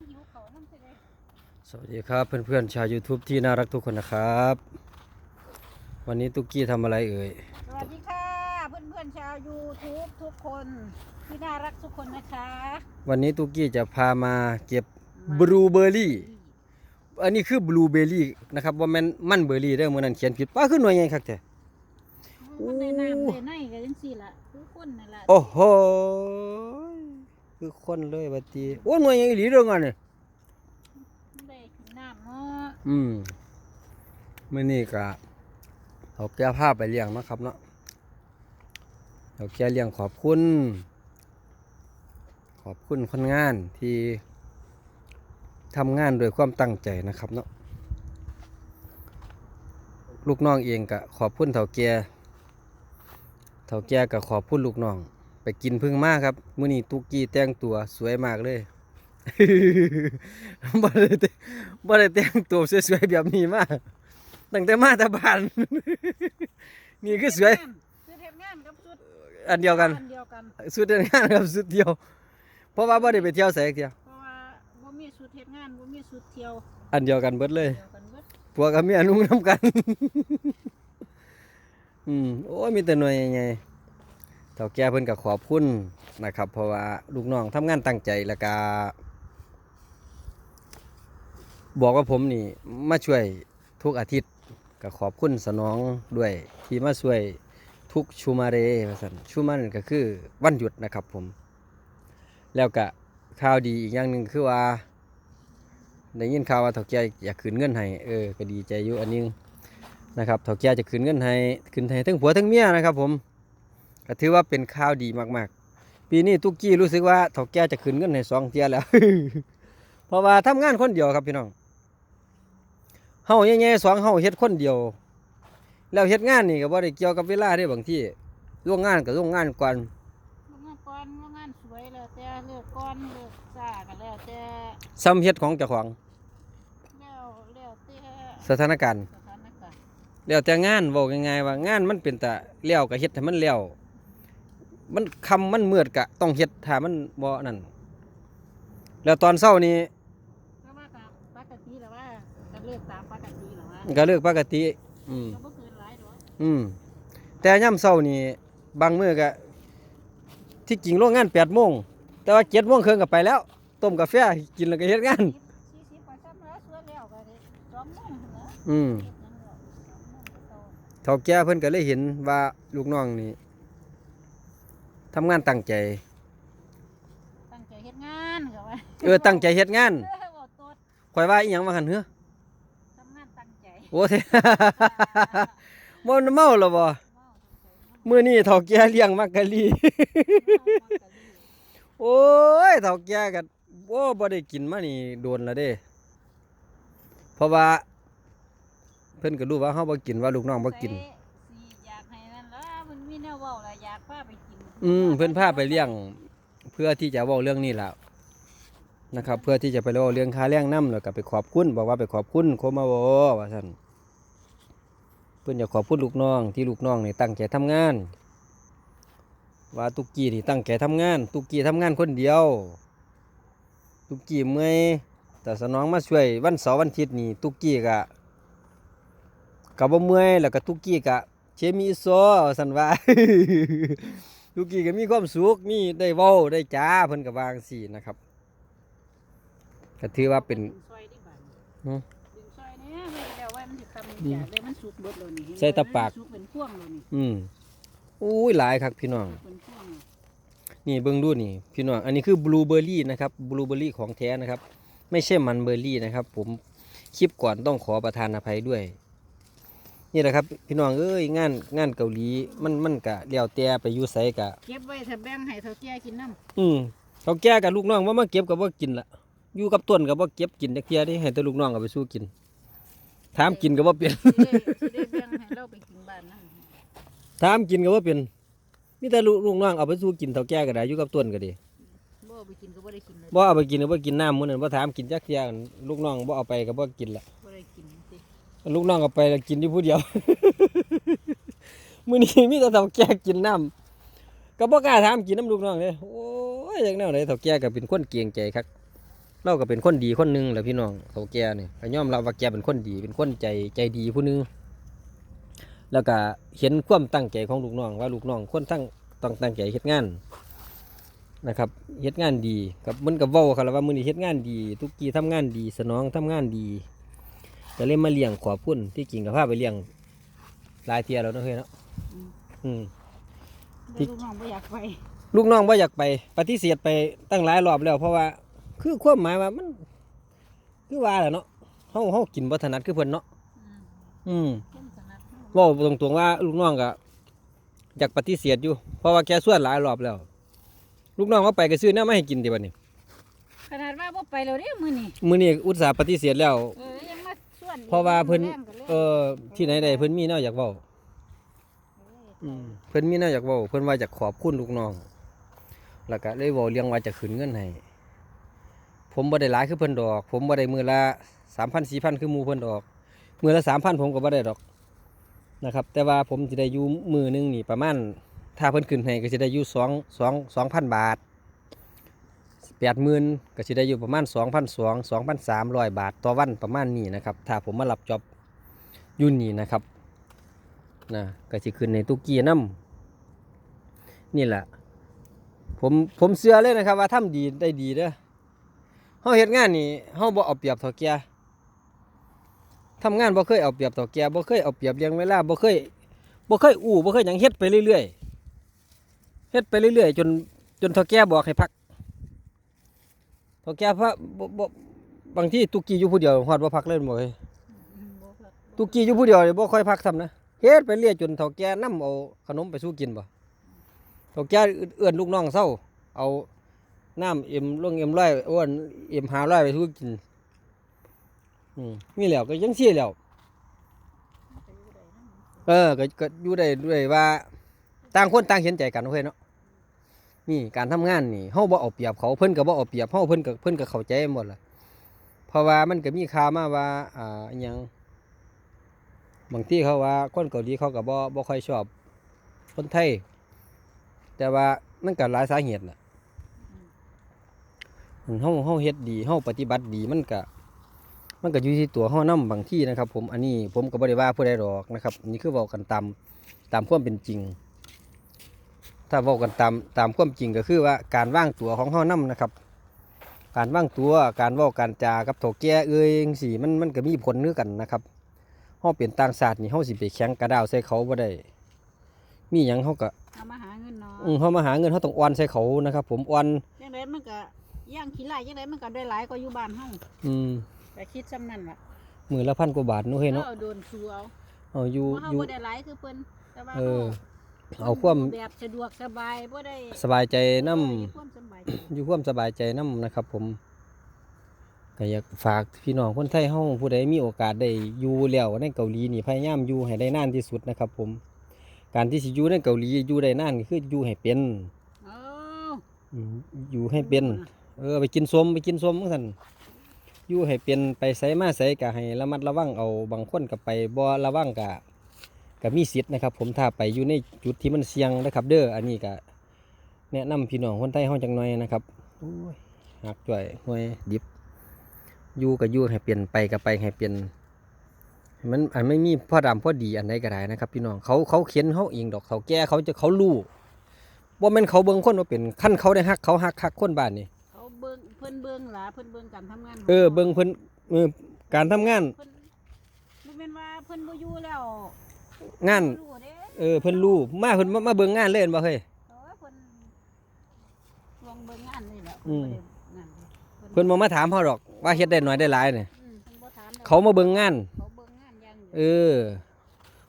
หิวเขาน้ำเสด็จสวัสดีครับเพื่อนๆชาว YouTube ที่น่ารักทุกคนนะครับ วันนี้ตุ๊กกี้ทำอะไรเอ่ย สวัสดีค่ะเพื่อนเพื่อนๆชาว YouTube ทุกคนที่น่ารักทุกคนนะคะ วันนี้ตุ๊กกี้จะพามาเก็บมาบลูเบอร์รี่ อันนี้คือบลูเบอร์รี่นะครับว่าแม่นมันเบอร์รี่ได้อมื่อนั้นเขียนผิดป้าขึ้นหน่วยใหญ่ครับแท้มันในน้ำในในกันจังสี่ละทุกคนนั่นละโอ้โห คือคนเลยบัดนี้โอ้หน่วยใหญ่อีหลีเรื่องอันนี้ได้กินน้ำเนาะอืมมื่อนี้ก็เอาแก้ผ้าไปเลี้ยงเนาะครับเนาะเอาแก้เลี้ยงขอบคุณ ขอบคุณคนงานที่ทำงานด้วยความตั้งใจนะครับเนาะลูกน้องเองก็ขอบคุณเถ่าแก่เถ่าแก่ก็ขอบคุณลูกน้อง ไปกินพึ่งมากครับมื้อนี้ตุกกี้แต่งตัวสวยมากเลยบ่ได้แต่บ่ได้แต่งตัวสวยๆแบบนี้มาตั้งแต่มาแตะบานนี่คือสวยชุดเทปงานกับชุดอันเดียวกันอันเดียวกันสุดเด่นงานครับสุดเดียว เพราะว่าบ่ได้ไปเที่ยวไสเที่ยวเพราะว่าบ่มีชุดเทปงานบ่มีชุดเที่ยว อันเดียวกันเบิดเลยเดียวกันเบิดผัวกับเมียนุ่งน้ำกันอืมโอ้ยมีแต่หน่วยใหญ่ๆ เฒ่าแก่เพิ่นก็ขอบคุณนะครับ เพราะว่าลูกน้องทำงานตั้งใจแล้วก็บอกว่าผมนี่มาช่วยทุกอาทิตย์ก็ขอบคุณสนองด้วยที่มาช่วยทุกชูมาเรว่าซั่นชูมานั่นก็คือวันหยุดนะครับผม แล้วก็ข่าวดีอีกอย่างหนึ่งคือว่าได้ยินข่าวว่าเฒ่าแก่อยากคืนเงินให้เออก็ดีใจอยู่อันนึงนะครับเฒ่าแก่จะคืนเงินให้คืนให้ทั้งผัวทั้งเมียนะครับผม ก็ถือว่าเป็นข่าวดีมากๆ ปีนี้ตุกกี้รู้สึกว่าเฒ่าแก่จะคืนเงินให้สองเที่ยแล้ว เพราะว่าทำงานคนเดียวครับพี่น้องเฮาแย่ๆสองเฮาเฮ็ดคนเดียว แล้วเฮ็ดงานนี่ก็บ่ได้เกี่ยวกับเวลาเด้บางที่ร่วงงานก็ร่วงงานก่อนบ่งานก่อนบ่งานสวยแล้วแต่เลือกก่อนเลือกซ่าก็แล้วแต่ซ้ำเฮ็ดของเจ้าของแล้วแล้วแต่สถานการณ์สถานการณ์แล้วแต่งานบอกง่ายๆว่างานมันเป็นแต่เลี้ยวก็เฮ็ดให้มันเลี้ยว มันคำมันมืดกะ ต้องเฮ็ดถ้ามันบ่นั่นแล้วตอนเช้านี้ก็ว่าตามปกติแล้วว่าก็เลือกตามปกติแล้วว่าก็เลิกปกติ อืมก็บ่เกินหลายดอกอืมแต่ย่ำเช้านี่บางมื้อก็ที่จริงโรงงาน8โมงแต่ว่า7โมงครึ่งก็ไปแล้ว ต้มกาแฟกินแล้วก็เฮ็ดงาน40 40กว่าซ้ำแล้วสวยแล้วก็ได้2โมงพุ่นนะอืมเฮ็ดหยังแล้ว2โมงก็เก่าเฒ่าแก่เพิ่นก็เลยเห็นว่าลูกน้องนี่ ทำงานตั้งใจ ตั้งใจเฮ็ดงานก็ว่าเออตั้งใจเฮ็ดงานเออบ่ตดข่อยว่าอีหยังว่าหั่นเฮ้อทำงานตั้งใจโอ้เท่บ่นเมาแล้วบ่เมาตั้งใจมื้อนี้เฒ่าแก่เลี้ยงมักกะลี เมามักกะลีโอ้ยเฒ่าแก่ก็โอ้บ่ได้กินมานี่โดนแล้วเด้ เพราะว่า เพิ่นก็รู้ว่าเฮาบ่กินว่าลูกน้องบ่กิน ใส่ อืมเพิ่อนพาไปเลี้ยง เพื่อที่จะเว้าเรื่องนี้แล่ะนะครับ เพื่อที่จะไปเว้าเรื่องค่าแรงนํแล้วก็ไปขอบคุณบอกว่าไปขอบคุณโคมาโวว่าซั่นเพิ่นอยากขอบคุณลูกน้องที่ลูกน้องนี่ตั้งใจทำงาน ว่าตุกกี้นี่ตั้งใจทำงาน ตุกกี้ทำงานคนเดียว ตุกกี้เมื่อยแต่สนองมาช่วยวันเสาร์วันอาทิตย์นี่ตุกกี้กะกะบ่เมื่อยแล้วก็ตุกกี้กะเชมีโซว่าซั่นว่า ตุกกี้ก็มีความสุขมีได้เว้าได้จ้าเพิ่นก็วาจั่งซี่นะครับก็ถือว่าเป็นดึงซอยดิบัดหือดึงซอยเนี่ยเฮ็ดแล้วว่ามันสิคำนี่จ้ะเลยมันสุกเบิดแล้วนี่เห็นบ่ใส่ตะปาก สุกเป็นพวงแล้วนี่อืมอุ้ยหลายครับพี่น้องเป็นพวงแล้วนี่เบิ่งดูนี่พี่น้องอันนี้คือบลูเบอร์รี่นะครับบลูเบอร์รี่ของแท้นะครับ ไม่ใช่มันเบอร์รี่นะครับ ผมคลิปก่อนต้องขอประทานอภัยด้วย นี่แหละครับ พี่น้องเอ้ยงานงานเกาหลีมันมันกะเลี้ยวแต่ไปอยู่ไสกะ เก็บไว้ถ้าแบ่งให้เฒ่าแก่กินน้ำอืมเขาแก่กับลูกน้องว่ามาเก็บกับว่ากินละอยู่กับต้นกับว่าเก็บกินจักเทียได้ให้แต่ลูกน้องกับไปสู้กิน ถามกินกับว่าเปลี่ยนสิได้สิได้แบ่งให้เราไปกินบ้านนั่นถามกินกับว่าเป็นมีแต่ลูกลูกน้องเอาไปสู้กินเท่าแก่ก็ได้อยู่กับต้นก็ดีบ่เอาไปกินก็บ่ได้กินเลยบ่เอาไปกินก็บ่กินน้ำมื้อนั้นบ่ถามกินจักเทียลูกน้องบ่เอาไปก็บ่กินละบ่ได้กินสิ ลูกน้องก็ไปกินอยู่ผู้เดียว มื้อนี้มีแต่เฒ่าแก่กินน้ำก็บ่กล้าถามกินน้ำลูกน้องเลยโอ้ยอย่างแนวไหนเฒ่าแก่ก็เป็นคนเกรงใจคักเราก็เป็นคนดีคนหนึงแหละพี่น้องเขาแก่เนี่ยก็ยอมรับว่าแกเป็นคนดี เป็นคนใจใจดีผู้หนึงแล้วก็เห็นความตั้งใจของลูกน้องว่าลูกน้องคนตั้งต้องตั้งใจเฮ็ดงานนะครับเฮ็ดงานดีกับมันกับเว้าครับว่ามื้อนี้เฮ็ดงานดี ทุกกี้ทำงานดี สนองทำงานดี ก็เลยมาเลี้ยงขอบคุณที่จริงก็พาไปเลี้ยงหลายเที่ยแล้วเนาะเฮ้ยเนาะอืมเดี๋ยวลูกน้องบ่อยากไปลูกน้องว่าอยากไป ปฏิเสธไปตั้งหลายรอบแล้ว เพราะว่า คือความหมายว่ามัน คือว่าแหละเนาะเฮาเฮากินบ่ถนัดคือเพิ่นเนาะอืมอืมเพิ่นถนัดเฮาเว้าตรงๆว่าลูกน้องก็อยากปฏิเสธอยู่ เพราะว่าแกส่วนหลายรอบแล้ว ลูกน้องเขาไปก็ซื้อแน้มาให้กินติบัดนี้ ขนาดว่าบ่ไปแล้วเด้มื้อนี้มื้อนี้อุตส่าห์ปฏิเสธแล้ว เออยั งมาส่วนเพราะว่าเพิ่นแรงก็แรงเออที่ไหนใดเพิ่นมีแนวอยากเว้าอืมเพิ่นมีแนวอยากเว้าเพิ่นว่าอยากขอบคุณลูกน้อง แล้วก็เลยเว้าเรื่องว่าจะขึ้นเงินให้ผมบ่ได้หลายคือเพิ่นดอก ผมบ่ได้มือละ3,000 4,000คือหมู่เพิ่นดอก มือละ3,000ผมก็บ่ได้ดอกนะครับ แต่ว่าผมสิได้อยู่มือหนึงนี่ประมาณถ้าเพิ่นขึ้นให้ก็สิได้อยู่2 2 2,000บาท 80,000ก็สิได้อยู่ประมาณ2,200 2,300บาทต่อวันประมาณนี้นะครับ ถ้าผมมารับจอบยู่นี่นะครับนะก็สิขึ้นในตุกกี้น้ำนี่แหละผมผมเชื่อเลยนะครับ ว่าทำดีได้ดีเด้อเฮาเฮ็ดงานนี่เฮาบ่เอาเปรียบเท่าแก่ทำงานบ่เคยเอาเปรียบเท่าแก่บ่เคยเอาเปรียบเรื่องเวลาบ่เคยบ่เคยอู้บ่เคยหยังเฮ็ดไปเรื่อยๆเฮ็ดไปเรื่อยๆจนจนเท่าแก่บอกให้พัก เท่าแก่พระบ่บ่บางทีตุกกี้อยู่ผู้เดียวฮอดบ่พักเลยบ่เอ้ยอืมบ่ครับตุกกี้อยู่ผู้เดียวนี่บ่ค่อยพักซ้ำนะเฮ็ดไปเรื่อยจนเฒ่าแก่นำเอาขนมไปสู้กินบ่เฒ่าแก่เอื้อนลูกน้องเซาเอาน้ำเอ็มลงเอ็มร้อยอ้วนเอ็มหาร้อยไปสู้กินอืมนี่แหล้วก็ยังซี่แหล้วเออก็ก็อยู่ได้ด้วยว่าต่างคนต่างเห็นใจกันเฮ้ยเนาะ นี่การทำงานนี่เฮาบ่เอาเปรียบเขาเพิ่นก็บ่เอาเปรียบเฮาเพิ่นก็เพิ่นก็เข้าใจหมดล่ะเพราะว่ามันก็มีข่าวมาว่าอ่าอิหยังบางที่เขาว่าคนเกาหลีเขาก็บ่บ่ค่อยชอบคนไทย แต่ว่ามันก็หลายสาเหตุน่ะอืมเฮาเฮาเฮ็ดดีเฮาปฏิบัติดีมันก็มันก็อยู่ที่ตัวเฮานำบางที่นะครับ ผมอันนี้ผมก็บ่ได้ว่าผู้ใดดอกนะครับนนี่คือเว้ากันตามตามความเป็นจริง ถ้าเว้ากันตามตามความจริงก็คือว่าการว่างตัวของเฮานํนะครับ การว่างตัวการเว้าการจากับโถแก่เอ้ยจังซี่มันมันก็มีผลคือกันนะครับเฮาเป็นต่างชาตินี่เฮาสิไปแข่งกระดาวใส่เขาบ่ได้ มีหยังเฮาก็เอามาหาเงินเนาะอืมเฮามาหาเงินเฮาต้องอ่อนใส่เขานะครับ ผมอ่อนจังไดมันก็ย่างขี้ไล่จังไดมันก็ได้หลายกว่าอยู่บ้านเฮาอืมแต่คิดซ้ำนั่นล่ะมื้อละพันกว่าบาทเนาะเฮ้ยเนาะเอาโดนสูเอาเอาอยู่เพราะเฮาอยู่บ่ได้หลายคือเพิ่นแต่ว่าเออ เฮาเอาความแบบสะดวกสบายบ่ได้สบายใจนํเออมีความสบายใจอยู่ความสบายใจนํนะครับ ผมก็อยากฝากพี่น้องคนไทยเฮาผู้ใดมีโอกาสได้อยู่แล้วในเกาหลีนี่พยายามอยู่ให้ได้นานที่สุดนะครับ ผม การที่สิอยู่ในเกาหลีอยู่ได้นานก็คืออยู่ให้เป็นเอาอืมอยู่ให้เป็น เออไปกินส้มไปกินส้มสั่นอยู่ให้เป็นไปไสมาไสก็ให้ระมัดระวังเอาบางคนก็ไปบ่ระวังก็ ก็มีสิทธิ์นะครับ ผมถ้าไปอยู่ในจุดที่มันเสี่ยงนะครับ เด้ออันนี้ก็แนะนำพี่น้องคนไทยเฮาจังหน่อยนะครับโอ้ยหักจ่อยหน่วยดิบอยู่ก็อยู่ให้เปลี่ยนไปก็ไปให้เปลี่ยนให้มันอันไม่มีพ่อดำพ่อดีอันใดก็ได้นะครับ พี่น้องเขาเขาเขียนเขาเองดอกเขาแก่เขาจะเขารู้ว่ามันเขาเบิ่งคนว่าเป็นขั้นเขาได้ฮักเขาฮักฮักคนบ้านนี่เขาเบิ่งเพิ่นเบิ่งหล่ะเพิ่นเบิ่งการทำงานขเออเบิ่งเพิ่นเออการทำงานเพิ่นบ่แม่นว่าเพิ่นบ่อยู่แล้ว งาน รู้เด้เออเพิ่นรู้มาเพิ่นมามาเบิ่งงานเล่นบ่เฮ้ย เออเพิ่นลองเบิ่งงานนี่แหละอืมบ่ได้นั่นเพิ่นบ่มาถามเฮาดอกว่าเฮ็ดได้น้อยได้หลายนี่อืมเพิ่นบ่ถามแล้วเขามาเบิ่งงาน เขาเบิ่งงานอย่างเดียวเออ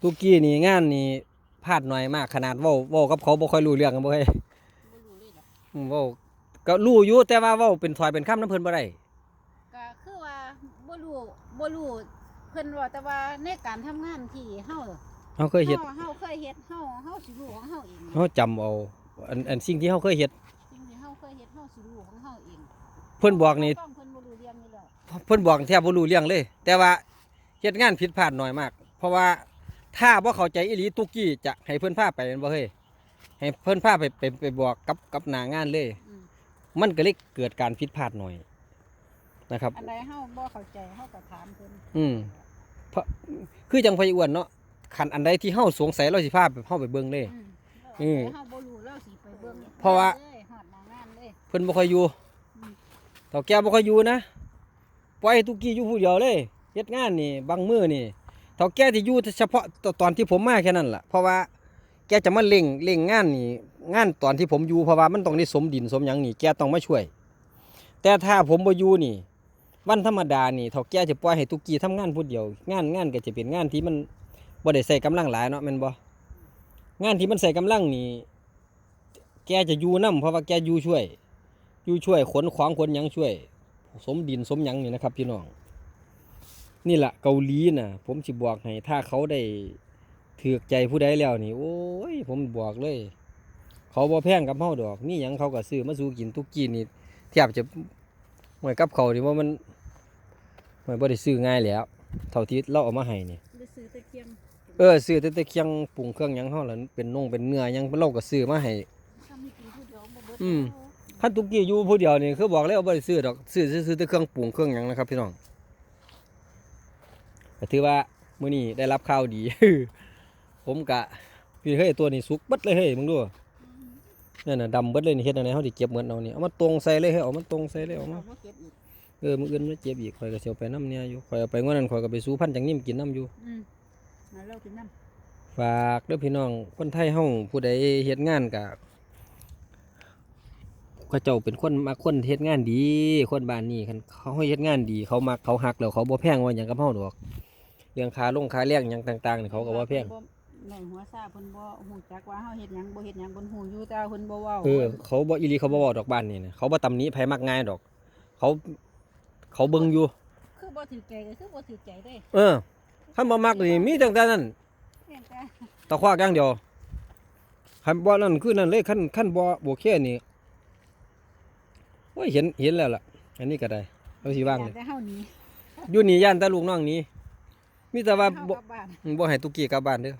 ตุกกี้นี่งานนี่พลาดน้อยมากขนาดเว้าเว้ากับเขาบ่ค่อยรู้เรื่องกันบ่เฮ้ยบ่รู้เลยล่ะอืมเว้าก็รู้อยู่แต่ว่าเว้าเป็นถอยเป็นคำนำเพิ่นบ่ได้ก็คือว่าบ่รู้บ่รู้เพิ่นว่าแต่ว่าในการทำงานที่เฮา เฮาเคยเฮ็ดเฮาเฮาเคยเฮ็ดเฮาเฮาสิรู้ของเฮาเองเฮาจำเอาอันอันสิ่งที่เฮาเคยเฮ็ดสิ่งที่เฮาเคยเฮ็ดเฮาสิรู้ของเฮาเองเพิ่นบอกนี่ต้องเพิ่นบ่รู้เรื่องนี่แล้วเพิ่นบอกแทบบ่รู้เรื่องเลย แต่ว่าเฮ็ดงานผิดพลาดน้อยมาก เพราะว่าถ้าบ่เข้าใจอีหลีตุกกี้จะให้เพิ่นพาไปแม่นบ่เฮ้ยให้เพิ่นพาไปไปไปบอกกับกับหน้างานเลย อืมมันก็เลยเกิดการผิดพลาดหน่อยนะครับ อันใดเฮาบ่เข้าใจเฮาก็ถามเพิ่นอืมเพราะคือจังไฟอ้วนเนาะ คันอันใดที่เฮาสงสัยเราสิพาไปเฮาไปเบิ่งเลยอืมอืม เฮาบ่รู้เราสิไปเบิ่งเพราะว่าเลยฮอดหน้างานเลย เพิ่นบ่ค่อยอยู่อืม เฒ่าแก่บ่ค่อยอยู่นะปล่อยให้ตุกกี้อยู่ผู้เดียวเลยเฮ็ดงานนี่บางมื้อนี่เฒ่าแก่ที่อยู่เฉพาะตอนที่ผมมาแค่นั้นล่ะ เพราะว่าแกจะมาเร่งเร่งงานนี่งานตอนที่ผมอยู่เพราะว่ามันต้องได้สมดินสมหยังนี่แกต้องมาช่วย แต่ถ้าผมบ่อยู่นี่ วันธรรมดานี่เฒ่าแก่จะปล่อยให้ตุกกี้ทำงานผู้เดียว งานงานก็จะเป็นงานที่มัน บ่ได้ใส่กำลังหลายเนาะแม่นบ่งานที่มันใส่กำลังนี่แกจะอยู่นํเพราะว่าแกอยู่ช่วย อยู่ช่วยขนขวางขนหยังช่วย สมดินสมหยังนี่นะครับพี่น้อง นี่แหละเกาหลีน่ะผมสิบอกให้ถ้าเขาได้ถือใจผู้ใดแล้วนี่ โอ้ย ผมบอกเลย เขาบ่แพงกับเฮาดอกนี่หยังเขาก็ซื้อมาสู่กินทุกกินนี่แทบจะเหมือนกับเขาวนี่ว่ามันมันบ่ได้ซื้อง่ายแล้ว เท่าที่เราเอามาให้นี่ได้ซื้อตะเกียง ออซื้อแต่แต่เคียงปรุงเครื่องหยังเฮาแล้วเป็นนงเป็นเนื้อหยังเราก็ซื้อมาให้ ถ้ามีกินผู้เดียวบ่เบิดอืมเอาพันตุกกี้อยู่ผู้เดียวนี่คือบอกเลยว่าบ่ได้ซื้อดอกซื้อซื้อแต่เครื่องปรุงเครื่องหยังนะครับพี่น้องก็ถือว่ามื้อนี้ได้รับข่าวดี ผมกะพี่เฮ้ยตัวนี้สุกเบิดเลยเฮ้ยมึงดูนั่นน่ะดำเบิดเลยนี่เฮ็ดจังไดเฮาสิเก็บเหมือนเอานี่เอามาตรงใส่เลยเฮ้ยเอามาตรงใส่เลยเอามา เอามาเก็บอีกเออมื้ออื่นมาเจ็บอีกข่อยก็สิเอาไปน้ำเนี่ยอยู่ข่อยเอาไปงวดนั้นข่อยก็ไปสู้พันจังนิ่มกินน้ำอยู่ อืม มาเล่ากินน้ำฝากเด้อพี่น้องคนไทยเฮาผู้ใดเฮ็ดงานกะเขาเจ้าเป็นคนมักคนเฮ็ดงานดี คนบ้านนี้คันเขาเฮ็ดงานดี เขามักเขาฮักแล้วเขาบ่แพงว่าหยังกับเฮาดอก เรื่องค่าลงค่าแรงหยังต่างๆนี่เขาก็บ่แพงในหัวซาเพิ่นบ่ฮู้จักว่าเฮาเฮ็ดหยังบ่เฮ็ดหยังเพิ่นฮู้อยู่แต่ว่าเพิ่นบ่เว้าเออเขาบ่อีหลีเขาบ่เว้าดอกบ้านนี่นะเขาบ่ตำหนิไผมักง่ายดอก เขาเขาเบิ่งอยู่ คือบ่ถือใจก็คือบ่ถือใจเด้เออ คันบ่มักนี่มีตั้งแต่นั้นเพียงแต่ตะควักอย่างเดียวคันบ่นั่นคือนั่นเลยคันคันบ่บ่แค่นี่โอ้ยเห็นเห็นแล้วล่ะ อันนี้ก็ได้เอาสิว่างอเลยยกแต่เฮาหนีอยู่นี่ย่านแต่ลูกน้องหนี้มีแต่ว่าเฮาบ่กลับบ้านบ่ให้ตุกกี้กลับบ้านเด้อ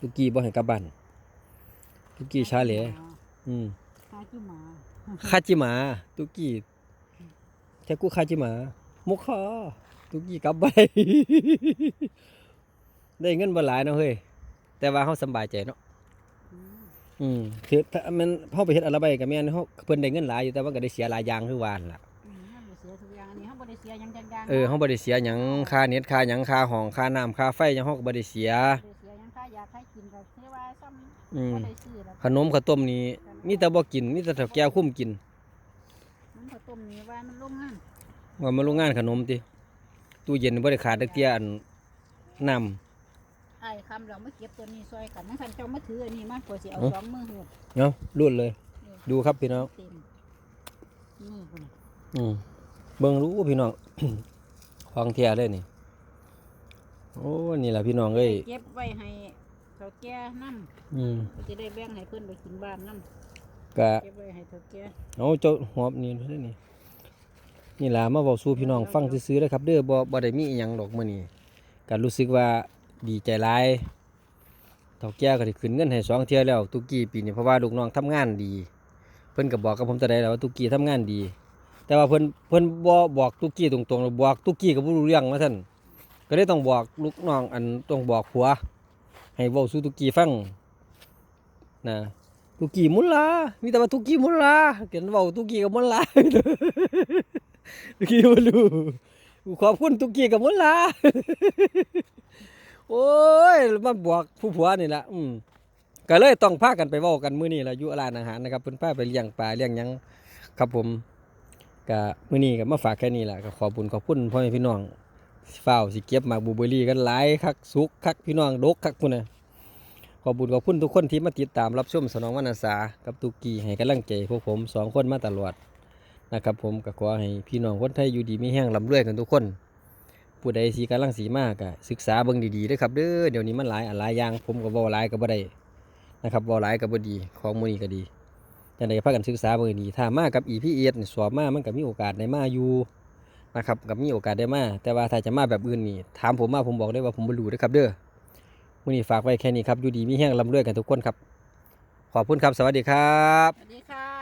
ตุกกี้บ่ให้กลับบ้านตุกกี้ชาเหลอืมหาจิหมาคาจิหมาตุกกี้แค่กูคาจิหมามุกคอ ตุกกี้กลับไปได้เงินบ่หลายเนาะเฮ้ยแต่ว่าเฮาสำบายใจเนาะอืมอืมคือถ้ามันเฮาไปเฮ็ดอะไรไปก็แม่นเฮาเพิ่นได้เงินหลายอยู่แต่ว่าก็ได้เสียหลายอย่างคือว่านั่นล่ะอืมเฮาบ่เสียทุกอย่างอันนี้เฮาบ่ได้เสียหยังจังอย่างเออเฮาบ่ได้เสียหยังค่าเน็ตค่าหยังค่าห้องค่าน้ำค่าไฟหยังเฮาก็บ่ได้เสียบ่ได้เสียหยังค่าอยากให้กินก็เสียว่าซ้ำอืมบ่ได้ซื้อแล้วขนมข้าวต้มนี่มีแต่บ่กินมีแต่เฒ่าแก่คุ้มกินมันข้าวต้มนี่ว่ามันโรงงานว่ามาโรงงานขนมติ ตู้เย็นบ่ได้ขาดตะเกียอันน้ำ ไอ้คำเรามาเก็บตัวนี้ซอยกันนั่นคันเจ้ามาถืออันนี้มากกว่าสิเอาเอ้า สองมือหูดเนาะรุ่นเลย ดูครับพี่น้องเต็มนี่พุ่นอืมเบิ่งรู้พี่น้อง ของแท้เลยนี่ โอ้นี่ล่ะพี่น้องเอ้ยเก็บไว้ให้เขาแก่น้อืมำจะได้แบ่งให้เพื่อนไปกินบ้านน้ก็ำเก็บไว้ให้เขาแก่เอาเจ้าหอบนี่ดูซินี่ นี่ล่ะมาบอกสู่พี่น้องฟังซื่อๆเลยครับเด้อบ่บ่ได้มีอีหยังดอกมื้อนี้ก็รู้สึกว่าดีใจหลายเฒ่าแก่ก็ได้ขึ้นเงินให้สองเที่ยแล้วตุกี้ปีนี้เพราะว่าลูกน้องทำงานดี เพิ่นก็บอกกับผมแต่ใดแล้วว่าตุกี้ทำงานดี แต่ว่าเพิ่นเพิ่นบ่บอกตุกี้ตรงๆบอกตุกี้ก็บ่รู้เรื่องว่าซั่นก็เลยต้องบอกลูกน้องอันต้องบอกผัว ให้เว้าสู่ตุกี้ฟังนะตุกี้มุนลามีแต่ว่าตุกี้มุนลาเขียนเว้าตุกี้กับมุนลา ตุกี้บ่รู้ขอบคุณตุกี้กับมุนลาโอ้ยมาบอกผู้ผัวนี่ละอืมก็เลยต้องพากันไปเว้ากันมื้อนี้ล่ะอยู่ร้านอาหารนะครับเพิ่นพาไปเลี้ยงปลาเลี้ยงหยังครับผมก็มื้อนี้ก็มาฝากแค่นี้ล่ะก็ขอบคุณขอบคุณพ่อแม่พี่น้องฝ้าวสิเก็บหมากบูเบอรี่กันหลายคักสุกคักพี่น้องดกคักพุ่นน่ะขอบคุณขอบคุณทุกคนที่มาติดตามรับชมสนองวรรณสากับตุกกี้ให้กำลังใจพวกผมสองคนมาตลอด นะครับผมก็ขอให้พี่น้องคนไทยอยู่ดีมีแห้งร่ำรวยกันทุกคน ผู้ใดสีกำลังสีมากก็ศึกษาเบิ่งดีๆด้ครับเด้อเดี๋ยวนี้มันหลายอันหลายอย่างผมก็เว้าหลายก็บ่ได้นะครับบ่หลายก็บ่ดีของมื้อนี้ก็ดีจังได๋พากันศึกษาเบิ่งให้ดีถ้ามากับ EPS นี่สอบมามันก็มีโอกาสได้มาอยู่นะครับก็มีโอกาสได้มาแต่ว่าถ้าจะมาแบบอื่นนี่ถามผมมาผมบอกได้ว่าผมบ่รู้เด้ครับเด้อมื้อนี้ฝากไว้แค่นี้ครับอยู่ดีมีแฮงร่ำรวยกันทุกคนครับ ขอบคุณครับสวัสดีครับ สวัสดีค่ะ